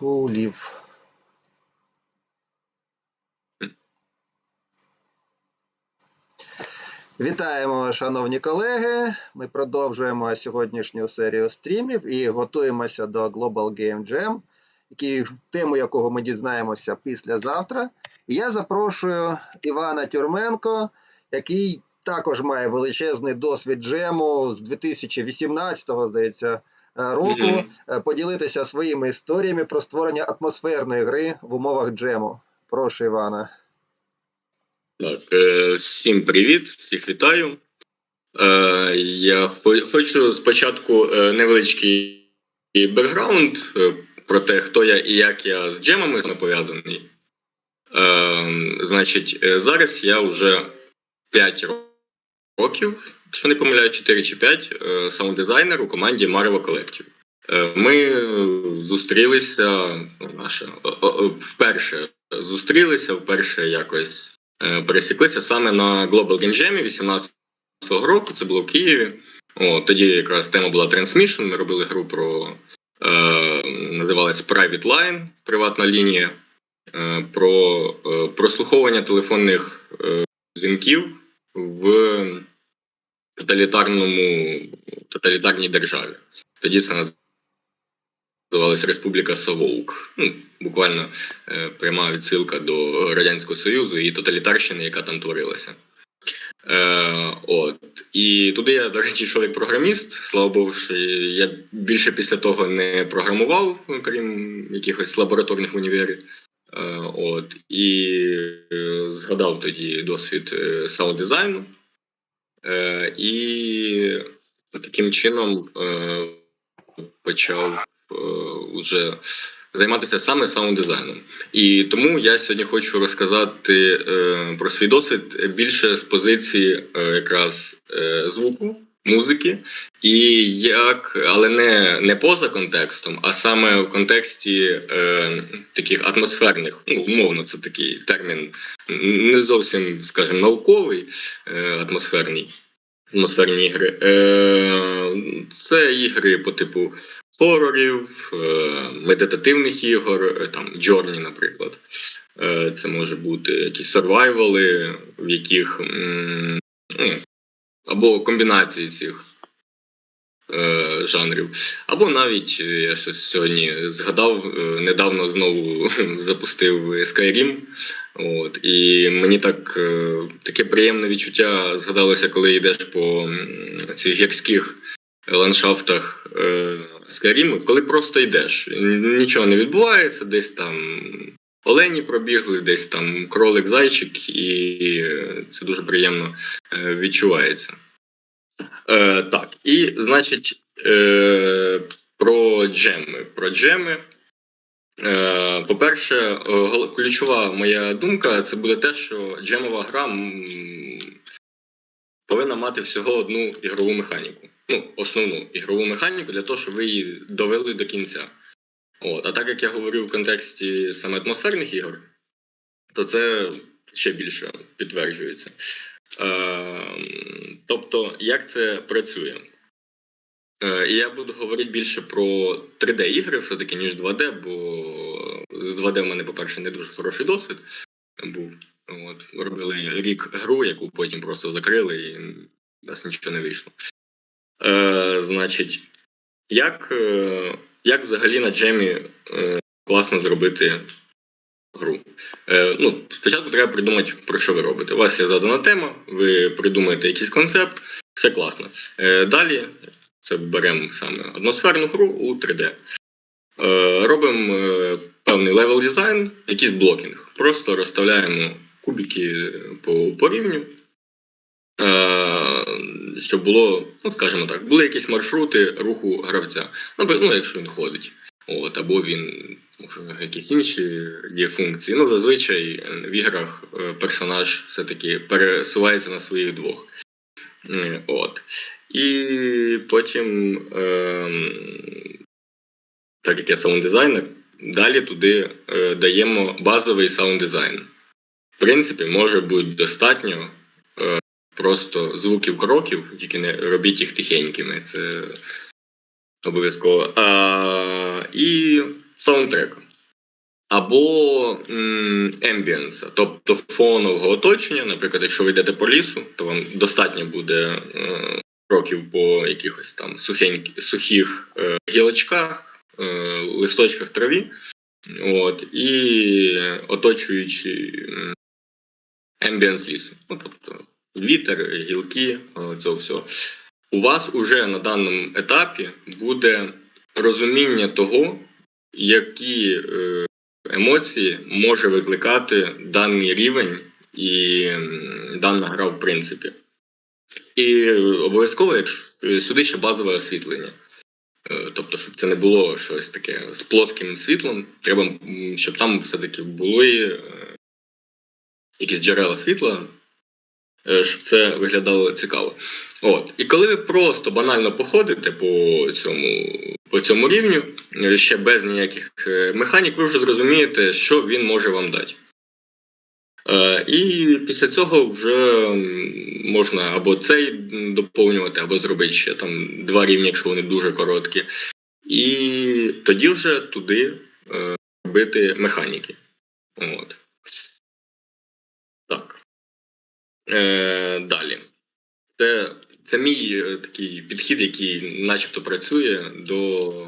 Кулів. Вітаємо, шановні колеги. Ми продовжуємо сьогоднішню серію стрімів і готуємося до Global Game Jam, який, тему якого ми дізнаємося післязавтра. І я запрошую Івана Тюрменко, який також має величезний досвід джему з 2018-го, здається, року, Мгм. е, поділитися своїми історіями про створення атмосферної гри в умовах джему. Прошу, Івана. Так, е, всім привіт, всіх вітаю. Е, я хочу спочатку е, невеличкий бекграунд е, про те, хто я і як я з джемами пов'язаний. Е, значить, е, зараз я вже 5 років, якщо не помиляю, 4 чи 5, е, саунд-дизайнер у команді Marvel Collective. Е, Ми зустрілися ну, о- вперше зустрілися, вперше якось е, пересіклися саме на Global Game Jam 18-го року. Це було в Києві. О, тоді якраз тема була Transmission. Ми робили гру про е, називалась Private Line, приватна лінія, е, про е, прослуховування телефонних е, дзвінків в тоталітарному тоталітарній державі. Тоді це називалась Республіка Савоук. Ну, буквально е, пряма відсилка до Радянського Союзу і тоталітарщини, яка там творилася. Е, от. І туди я, до речі, йшов як програміст. Слава Богу, що я більше після того не програмував, крім якихось лабораторних в універі. Е, от. І е, згадав тоді досвід е, саунд-дизайну. Е, і таким чином е, почав е, уже займатися саме саунд-дизайном. І тому я сьогодні хочу розказати про свій досвід більше з позиції якраз звуку, музики, і як, але не, не поза контекстом, а саме в контексті е, таких атмосферних, ну, умовно, це такий термін, не зовсім, скажімо, науковий, е, атмосферний. Атмосферні ігри. Е, це ігри по типу хорорів, е, медитативних ігор, е, там Journey, наприклад. Е, Це може бути якісь сорвайвали, в яких ну, або комбінації цих е, жанрів. Або навіть е, я щось сьогодні згадав, е, недавно знову запустив Skyrim. От, і мені так е, таке приємне відчуття згадалося, коли йдеш по цих гірських ландшафтах е, Скайріму, коли просто йдеш. Нічого не відбувається, десь там олені пробігли, десь там кролик, зайчик, і це дуже приємно е, відчувається. Е, так, і значить, е, про джеми. Про джеми. Е, По-перше, е, ключова моя думка це буде те, що джемова гра повинна мати всього одну ігрову механіку. Ну, основну ігрову механіку для того, щоб ви її довели до кінця. От. А так як я говорив в контексті саме атмосферних ігор, то це ще більше підтверджується. Е, тобто, як це працює? Е, І я буду говорити більше про 3D-ігри, все-таки, ніж 2D, бо з 2D в мене, по-перше, не дуже хороший досвід був. От, робили рік гру, яку потім просто закрили, і у нас нічого не вийшло. Е, значить, як, е, як взагалі на джемі е, класно зробити гру? Е, ну, спочатку треба придумати, про що ви робите. У вас є задана тема, ви придумаєте якийсь концепт, все класно. Е, далі це беремо саме атмосферну гру у 3D. Е, робимо е, певний левел дизайн, якийсь блокінг. Просто розставляємо кубики по, по рівню. Е, щоб було, ну скажімо так, були якісь маршрути руху гравця. Наприклад, ну, якщо він ходить, от, або він може якісь інші є функції. Ну, зазвичай е, в іграх е, персонаж все-таки пересувається на своїх двох. Е, От. І потім, ем, так як я саунд-дизайнер, далі туди е, даємо базовий саунд-дизайн. В принципі, може бути достатньо е, просто звуків кроків, тільки не робіть їх тихенькими. Це обов'язково. А, і саундтрек. або ембієнса, тобто фонового оточення. Наприклад, якщо ви йдете по лісу, то вам достатньо буде е, кроків по якихось там сухенькі, сухих е, гілочках, е, листочках траві, от, і оточуючи ембієнс лісу. Ну, тобто вітер, гілки, е, цього всього. У вас уже на даному етапі буде розуміння того, які е, емоції може викликати даний рівень і дана гра в принципі. І обов'язково, е, сюди ще базове освітлення. Тобто, щоб це не було щось таке з плоским світлом, треба, щоб там все-таки були якісь джерела світла, щоб це виглядало цікаво. От. І коли ви просто банально походите по цьому, по цьому рівню, е, ще без ніяких е, механік, ви вже зрозумієте, що він може вам дати. Е, І після цього вже можна або цей доповнювати, або зробити ще там два рівні, якщо вони дуже короткі. І тоді вже туди е, робити механіки. От. Так. Е, далі. Це, це мій е, такий підхід, який начебто працює до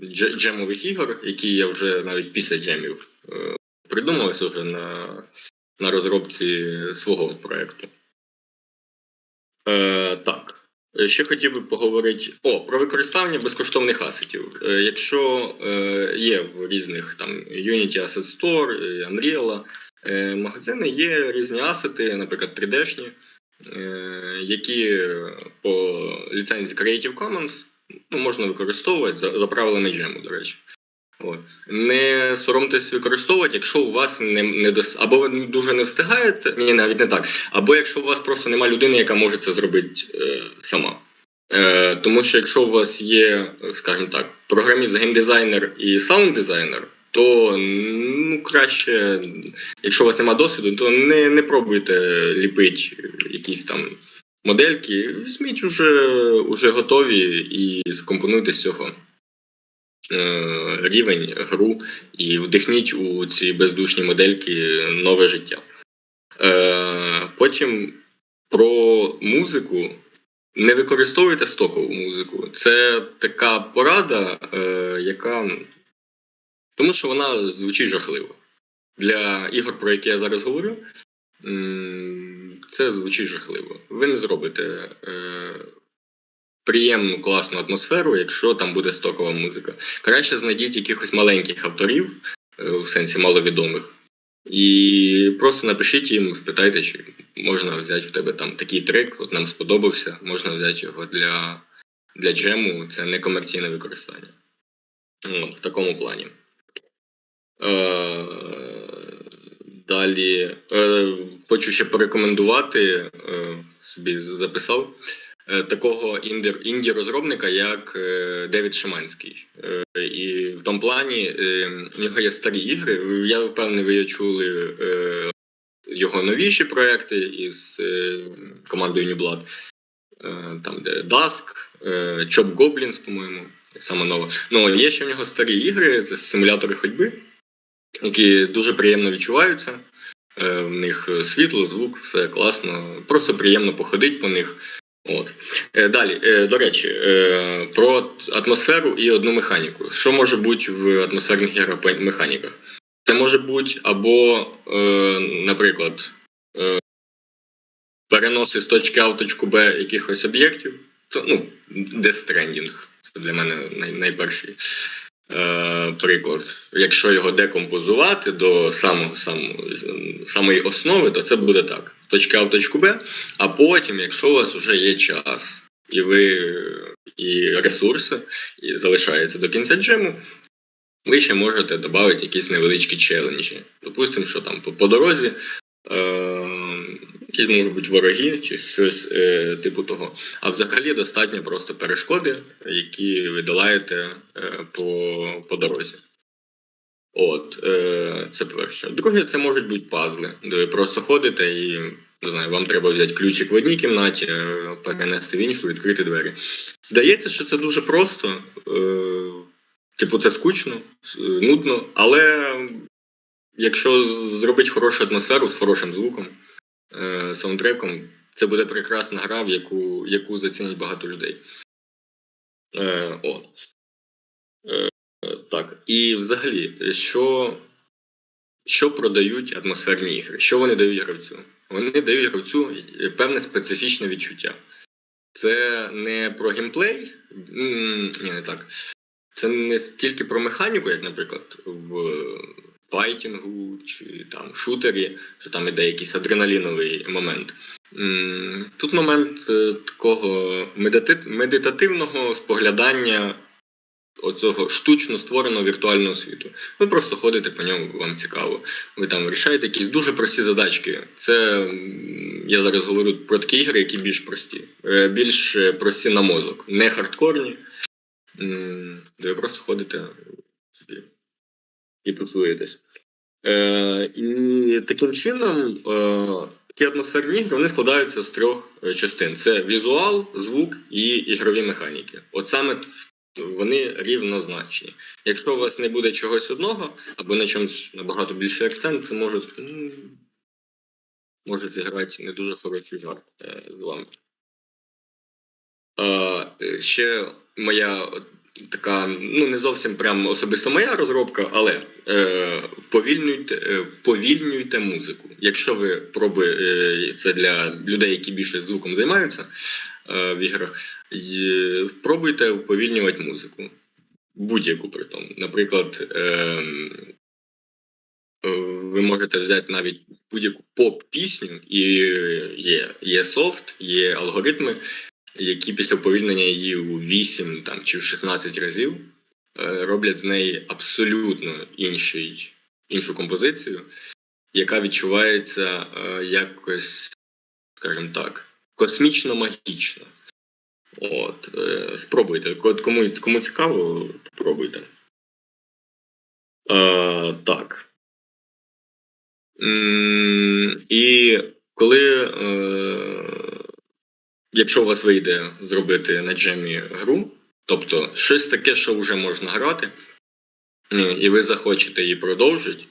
джемових ігор, які я вже навіть після джемів е, придумався вже на, на розробці свого проєкту. Е, так. Ще хотів би поговорити о, про використання безкоштовних асетів. Е, якщо е, є в різних там Unity Asset Store, е, Unreal, магазини є різні асети, наприклад, 3D-шні, е, які по ліцензії Creative Commons ну, можна використовувати за, за правилами джему, до речі. От. Не соромтесь використовувати, якщо у вас не, не дос... або ви дуже не встигаєте, ні, навіть не так, або якщо у вас просто немає людини, яка може це зробити е, сама. Е, тому що якщо у вас є, скажімо так, програміст, геймдизайнер і саунд-дизайнер, то ну, краще, якщо у вас немає досвіду, то не, не пробуйте ліпити якісь там модельки, візьміть уже, уже готові і скомпонуйте з цього е, рівень гру і вдихніть у ці бездушні модельки нове життя. Е, потім про музику. Не використовуйте стокову музику. Це така порада, е, яка. Тому що вона звучить жахливо. Для ігор, про які я зараз говорю, це звучить жахливо. Ви не зробите е, приємну, класну атмосферу, якщо там буде стокова музика. Краще знайдіть якихось маленьких авторів, е, в сенсі маловідомих, і просто напишіть їм, спитайте, чи можна взяти в тебе там такий трек, от нам сподобався, можна взяти його для, для джему, це не комерційне використання. От, в такому плані. Е, далі е, хочу ще порекомендувати, е, собі записав, такого інді- інді-розробника, як Девід Шиманський. І в тому плані у нього є старі ігри. Я впевнений, ви чули його новіші проекти із командою New Blood. Там, де Dusk, Chop Goblins, по-моєму, саме нова. Ну, є ще в нього старі ігри, це симулятори ходьби, які дуже приємно відчуваються. Е, в них світло, звук, все класно. Просто приємно походити по них. От. Е, Далі, е, до речі, е, про атмосферу і одну механіку. Що може бути в атмосферних іграх механіках? Це може бути або, е, наприклад, е, переноси з точки А в точку Б якихось об'єктів. Це, ну, Stranding. Це для мене найперший е, приклад. Якщо його декомпозувати до самого, самого, самої основи, то це буде так: з точки А в точку Б, а потім, якщо у вас вже є час, і ви і ресурси, і залишається до кінця джему, ви ще можете додати якісь невеличкі челенджі. Допустимо, що там по, по дорозі. Е, якісь можуть бути вороги чи щось е, типу того. А взагалі достатньо просто перешкоди, які ви долаєте е, по, по дорозі. От, е, це перше. Друге, це можуть бути пазли, де ви просто ходите і не знаю, вам треба взяти ключик в одній кімнаті, е, перенести в іншу, відкрити двері. Здається, що це дуже просто. Е, Типу, це скучно, нудно, але якщо зробити хорошу атмосферу з хорошим звуком, е, саундтреком, це буде прекрасна гра, в яку, яку зацінять багато людей. Е, о. Е, так. І взагалі, що, що продають атмосферні ігри? Що вони дають гравцю? Вони дають гравцю певне специфічне відчуття. Це не про геймплей, ні, не так. Це не стільки про механіку, як, наприклад, в файтінгу чи там в шутері, що там іде якийсь адреналіновий момент. Тут момент е, такого медитативного споглядання оцього штучно створеного віртуального світу. Ви просто ходите по ньому, вам цікаво. Ви там вирішаєте якісь дуже прості задачки. Це я зараз говорю про такі ігри, які більш прості, Е, більш е, прості на мозок, не хардкорні, де ви просто ходите і тусуєтесь. Е, і таким чином, е, такі атмосферні ігри вони складаються з трьох е, частин: це візуал, звук і ігрові механіки. От саме вони рівнозначні. Якщо у вас не буде чогось одного, або на чомусь набагато більший акцент, це може, м, може зіграти не дуже хороший жарт е, з вами. Ще моя така, ну не зовсім прям особисто моя розробка, але е, вповільнюйте, е, вповільнюйте музику. Якщо ви пробуєте, е, це для людей, які більше звуком займаються е, в іграх, і пробуйте вповільнювати музику. Будь-яку при тому. Наприклад, е, е, ви можете взяти навіть будь-яку поп-пісню, і є, є софт, є алгоритми, які після уповільнення її у 8 там, чи в 16 разів е, роблять з неї абсолютно інший, іншу композицію, яка відчувається е, якось, скажімо так, космічно магічно. От, е, спробуйте. Кому, кому цікаво, спробуйте. Е, так. І коли, е, якщо у вас вийде зробити на джемі гру, тобто щось таке, що вже можна грати, е, і ви захочете її продовжити,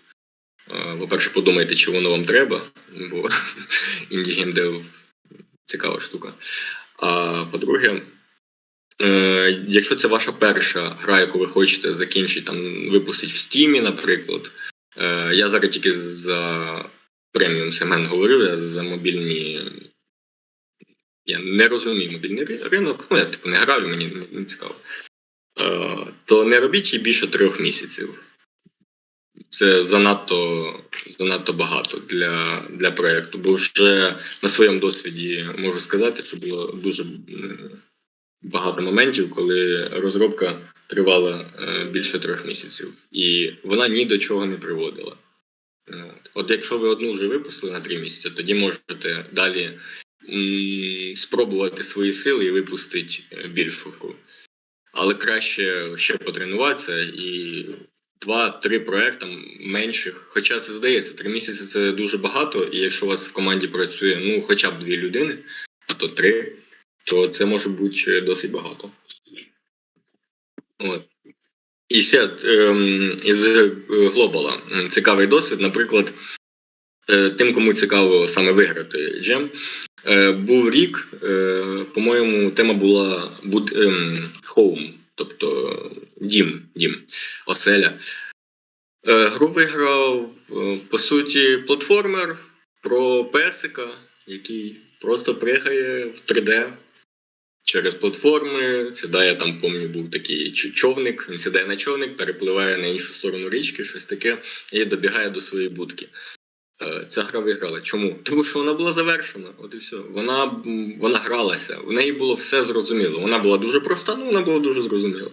е, по-перше, подумайте, чи воно вам треба, бо інді геймдев цікава штука. А по-друге, е, якщо це ваша перша гра, яку ви хочете закінчити, там випустити в Стімі, наприклад. Я зараз тільки за преміум сегмент говорю, я за мобільні. Я не розумію мобільний ринок, ну я типу не граю, мені не, не цікаво. Е, то не робіть її більше трьох місяців. Це занадто, занадто багато для, для проєкту, бо вже на своєму досвіді можу сказати, що було дуже багато моментів, коли розробка тривала більше трьох місяців, і вона ні до чого не приводила. От. От якщо ви одну вже випустили на три місяці, тоді можете далі спробувати свої сили і випустити е, більшу гру. Але краще ще потренуватися і два-три проекти менших. Хоча це здається, три місяці це дуже багато, і якщо у вас в команді працює ну, хоча б дві людини, а то три, то це може бути досить багато. От. І ще ем, із е, глобала цікавий досвід, наприклад, е, тим, кому цікаво саме виграти джем. Е, був рік, е, по-моєму, тема була ем, home, тобто дім, дім, оселя. Е, гру виграв, по суті, платформер про песика, який просто пригає в 3D через платформи. Сідає там, пам'ятаю, був такий човник. Він сідає на човник, перепливає на іншу сторону річки, щось таке, і добігає до своєї будки. Е, Ця гра виграла. Чому? Тому що вона була завершена. От і все. Вона, вона гралася. У неї було все зрозуміло. Вона була дуже проста, але вона була дуже зрозуміла.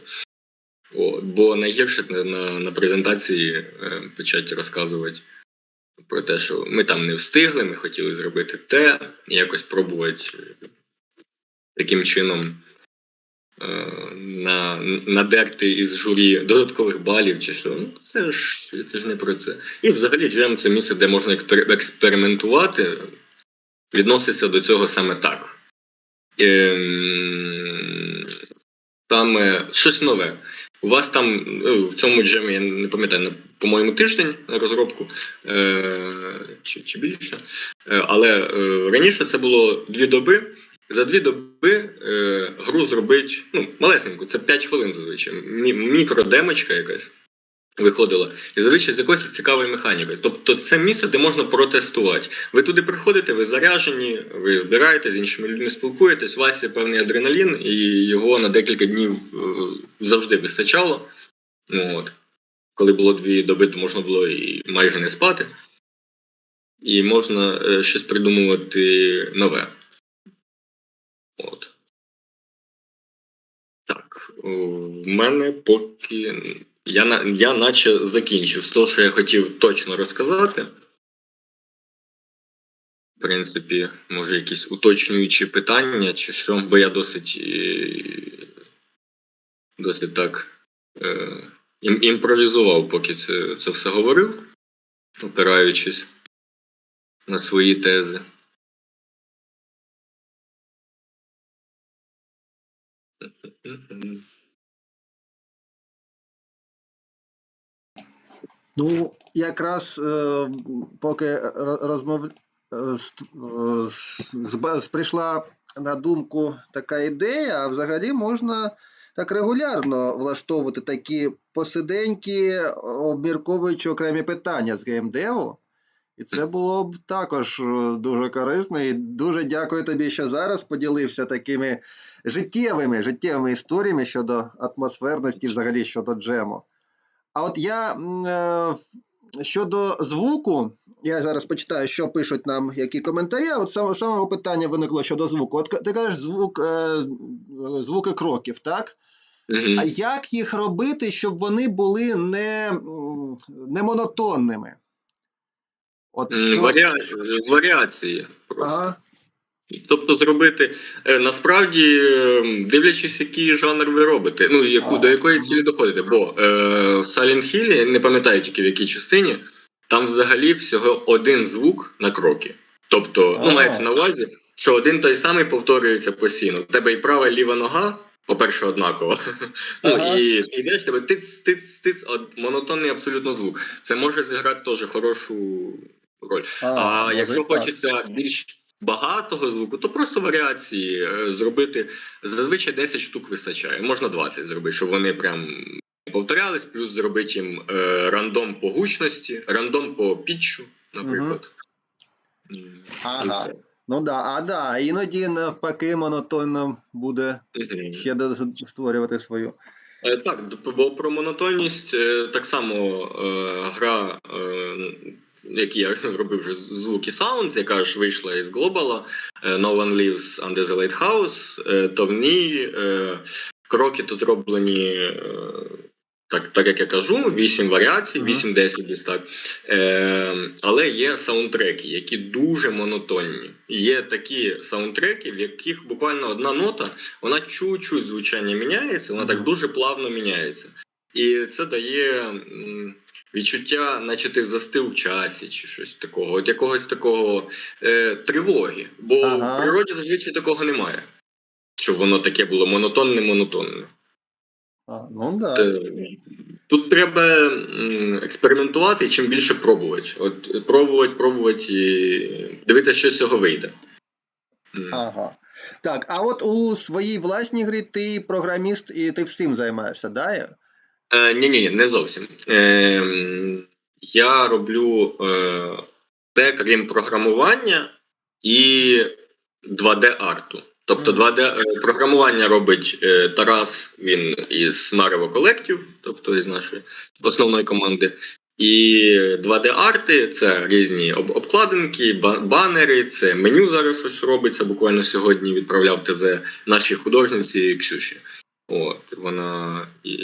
От, бо найгірше на, на, презентації е, почати розказувати про те, що ми там не встигли, ми хотіли зробити те, якось пробувати е, таким чином на, надерти із журі додаткових балів чи що. Ну, це ж, це ж не про це. І взагалі джем це місце, де можна експериментувати, відноситься до цього саме так. Ем, Саме щось нове. У вас там ну, в цьому джемі, я не пам'ятаю, по-моєму, тиждень на розробку е, чи, чи більше. Е, але е, раніше це було дві доби. За дві доби е, гру зробить ну, малесеньку, це 5 хвилин зазвичай. Мікродемочка якась виходила. І зазвичай з якоюсь цікавою механікою. Тобто це місце, де можна протестувати. Ви туди приходите, ви заряжені, ви збираєте з іншими людьми спілкуєтесь, у вас є певний адреналін, і його на декілька днів е, завжди вистачало. От. Коли було дві доби, то можна було і майже не спати. І можна е, щось придумувати нове. От. Так, в мене поки. Я, я наче закінчив з того, що я хотів точно розказати. В принципі, може, якісь уточнюючі питання чи що, бо я досить, е, досить так е, ім- імпровізував, поки це, це все говорив, опираючись на свої тези. Ну, якраз е, поки ро- розмов... е, е, прийшла на думку така ідея, а взагалі можна так регулярно влаштовувати такі посиденьки, обмірковуючи окремі питання з геймдеву. І це було б також е, дуже корисно. І дуже дякую тобі, що зараз поділився такими життєвими, життєвими історіями щодо атмосферності, взагалі щодо джему. А от я е, щодо звуку, я зараз почитаю, що пишуть нам, які коментарі. А От саме самого питання виникло щодо звуку. От ти кажеш звук, е, звуки кроків, так? А як їх робити, щоб вони були не, не монотонними? От М, що... Варіа... Варіації просто. Ага. Тобто зробити е, насправді, е, дивлячись, який жанр ви робите, ну яку до якої цілі доходите. Бо е, в Silent Hill, не пам'ятаю тільки в якій частині, там взагалі всього один звук на кроки. Тобто, ну мається на увазі, що один той самий повторюється постійно. У тебе і права, і ліва нога. По-перше, однаково. Ну і ти йдеш тебе тиц, тиц, тиц, монотонний абсолютно звук. Це може зіграти теж хорошу роль. А може якщо так. хочеться більш багатого звуку, то просто варіації е, зробити. Зазвичай 10 штук вистачає. Можна 20 зробити, щоб вони прям повторялись, плюс зробити їм е, рандом по гучності, рандом по пітчу, наприклад. М, Ага. Ну да, а да, іноді навпаки монотонно буде ще створювати свою. Е, Так, бо про монотонність е, так само е, гра, е, як я робив вже звуки саунд, яка ж вийшла із Global, е, No One Lives Under the Lighthouse, е, то в ній е, кроки тут зроблені. Так, так як я кажу, 8 варіацій, Мгм. 8-10 десь так. Е, але є саундтреки, які дуже монотонні. Є такі саундтреки, в яких буквально одна нота, вона чуть-чуть звучання міняється, вона так дуже плавно міняється. І це дає відчуття, наче ти застив в часі, чи щось такого, от якогось такого е, тривоги. Бо Ага. в природі зазвичай такого немає. Щоб воно таке було монотонне-монотонне. А, ну да. Е, Тут треба експериментувати і чим більше пробувати. От пробувати, пробувати і дивитися, що з цього вийде. Ага. Так, а от у своїй власній грі ти програміст і ти всім займаєшся, да? Е, ні, ні, не зовсім. Е, я роблю е, те, крім програмування і 2D-арту. Тобто 2D е, програмування робить е, Тарас, він із Марево Collective, тобто із нашої основної команди. І 2D-арти це різні об- обкладинки, ба- банери, це меню зараз ось робиться. Буквально сьогодні відправляв ТЗ нашій художниці Ксюші. От, вона і,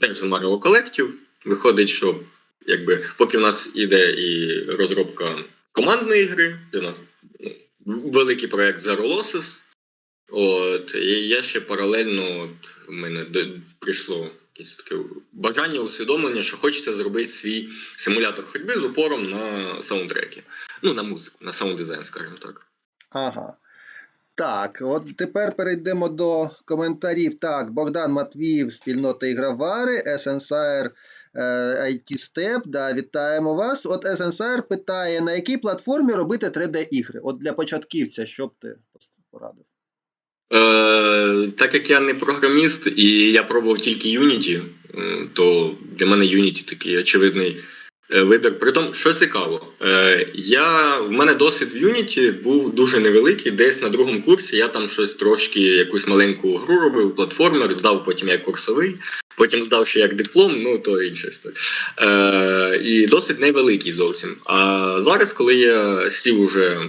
теж з Mario Collective. Виходить, що якби, поки в нас іде і розробка командної гри, де у нас ну, великий проект Zero Losses. От, і я ще паралельно от, в мене прийшло якесь таке бажання, усвідомлення, що хочеться зробити свій симулятор ходьби з упором на саундтреки. Ну, на музику, на саунд-дизайн, скажімо так. Ага. Так, от тепер перейдемо до коментарів. Так, Богдан Матвіїв, спільнота ігровари, SNSR IT Step. Да, вітаємо вас. От SNSR питає, на якій платформі робити 3D-ігри? От для початківця, що б ти порадив? Е, так як я не програміст і я пробував тільки Unity, е, то для мене Unity такий очевидний е, вибір. Притом, що цікаво, е, я, в мене досвід в Unity був дуже невеликий. Десь на другому курсі я там щось трошки, якусь маленьку гру робив, платформер, здав потім як курсовий, потім здав ще як диплом, ну то інше. Е, і досить невеликий зовсім. А зараз, коли я сів уже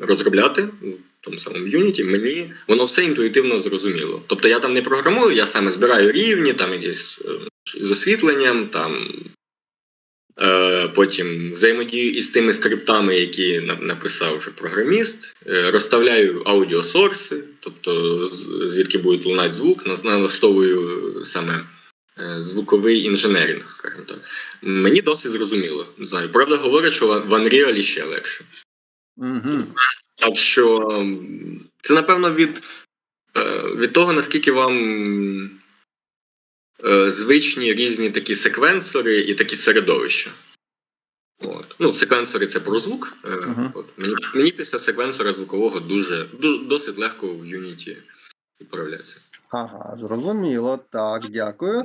розробляти в тому самому Unity, мені воно все інтуїтивно зрозуміло. Тобто я там не програмую, я саме збираю рівні, там якісь з освітленням, там потім взаємодію із тими скриптами, які написав вже програміст, е, розставляю аудіосорси, тобто звідки буде лунати звук, налаштовую саме е, звуковий інженеринг, скажімо так. Мені досить зрозуміло. Не знаю. Правда, говорять, що в Unreal ще легше. Угу. Так що це напевно від, е, від того, наскільки вам е, звичні різні такі секвенсори і такі середовища. От. Ну, секвенсори це про звук. Е, Мгм. От. Мені, мені після секвенсора звукового дуже досить легко в Unity управлятися. Ага, зрозуміло. Так, дякую.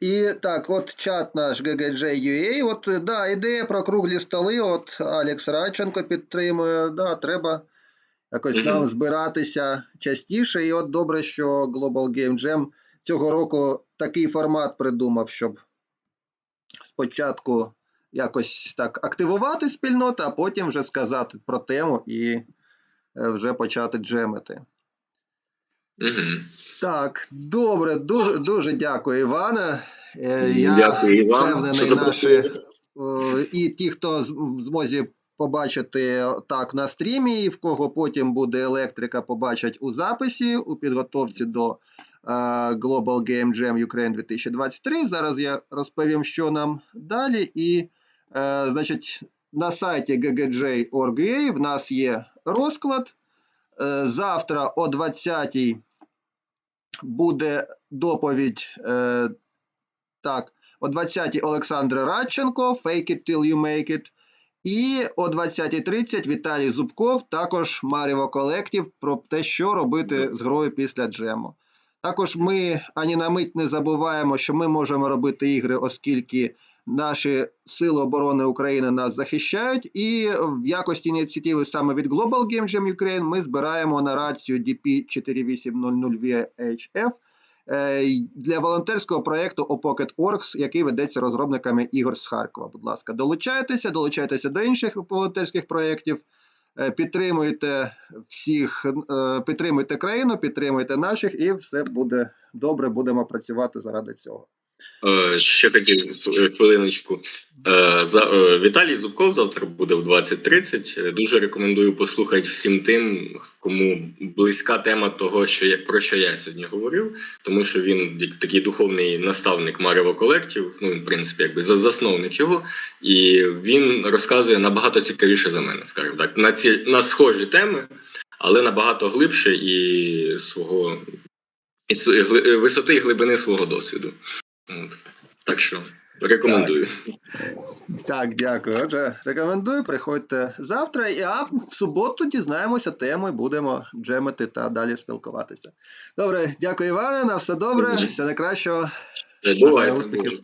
І так, от чат наш GGJ.ua, от е, да, ідея про круглі столи, от Алекс Радченко підтримує. Да, треба якось Мгм. нам збиратися частіше. І от добре, що Global Game Jam цього року такий формат придумав, щоб спочатку якось так активувати спільноту, а потім вже сказати про тему і е, вже почати джемити. Угу. Так, добре, дуже, дуже дякую, Іване. Е, Я Дякую і вам, що впевнений, наші і ті, хто змозі побачити так на стрімі, і в кого потім буде електрика, побачать у записі у підготовці до Global Game Jam Ukraine 2023. Зараз я розповім, що нам далі. І, е, значить, на сайті ggj.org.ua в нас є розклад. Е, Завтра о 20-й буде доповідь. Е, так, о 20-й Олександр Радченко, Fake it till you make it. І о 20.30 Віталій Зубков, також Маріво Колектив про те, що робити з грою після джему. Також ми ані на мить не забуваємо, що ми можемо робити ігри, оскільки наші Сили оборони України нас захищають. І в якості ініціативи саме від Global Game Jam Ukraine ми збираємо на рацію DP4800VHF е, для волонтерського проєкту Opocket Orgs, який ведеться розробниками ігор з Харкова. Будь ласка, долучайтеся, долучайтеся до інших волонтерських проєктів. Е, Підтримуйте всіх, е, підтримуйте країну, підтримуйте наших, і все буде добре. Будемо працювати заради цього. Е, Ще хотів е, хвилиночку. Е, Віталій Зубков завтра буде в 20.30. Е, Дуже рекомендую послухати всім тим, кому близька тема того, що я про що я сьогодні говорив, тому що він такий духовний наставник Марево Колектів. Ну він, в принципі, якби засновник його, і він розказує набагато цікавіше за мене, скажімо так, на ці на схожі теми, але набагато глибше і свого висоти і глибини свого досвіду. Так що рекомендую. Так, дякую. Отже, рекомендую, приходьте завтра, і а в суботу дізнаємося тему і будемо джемити та далі спілкуватися. Добре, дякую, Іване. На все добре, все найкращого. Бувайте. успіхів.